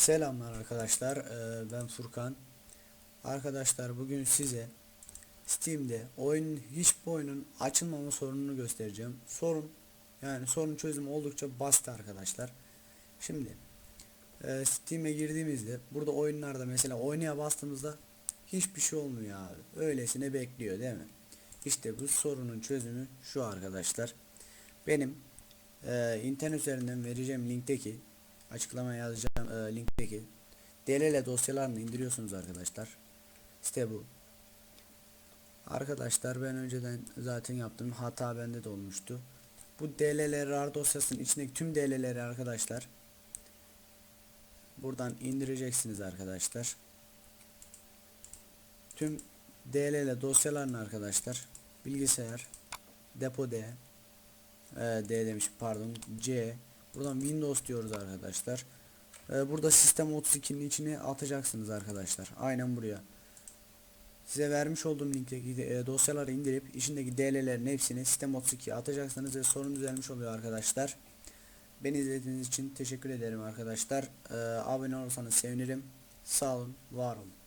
Selamlar arkadaşlar ben Furkan. Arkadaşlar bugün size Steam'de oyun hiçbir oyunun açılmama sorununu göstereceğim. Sorun yani sorun çözümü oldukça basit arkadaşlar. Şimdi Steam'e girdiğimizde burada oyunlarda mesela oynaya bastığımızda hiçbir şey olmuyor abi. Öylesine bekliyor değil mi? İşte bu sorunun çözümü şu arkadaşlar. Benim internet üzerinden vereceğim linkteki açıklamaya yazacağım e, linkteki DLL dosyalarını indiriyorsunuz arkadaşlar. İşte bu. Arkadaşlar ben önceden zaten yaptım. Hata bende de olmuştu. Bu DLL RAR dosyasının içindeki tüm DLL'leri arkadaşlar buradan indireceksiniz arkadaşlar. Tüm DLL dosyalarını arkadaşlar bilgisayar depo D e, D demiş pardon C buradan Windows diyoruz arkadaşlar. E, burada sistem 32'nin içine atacaksınız arkadaşlar. Aynen buraya. Size vermiş olduğum linkteki e, dosyaları indirip içindeki DL'lerin hepsini sistem 32'ye atacaksınız ve sorun düzelmiş oluyor arkadaşlar. Beni izlediğiniz için teşekkür ederim arkadaşlar. E, abone olursanız sevinirim. Sağ olun var olun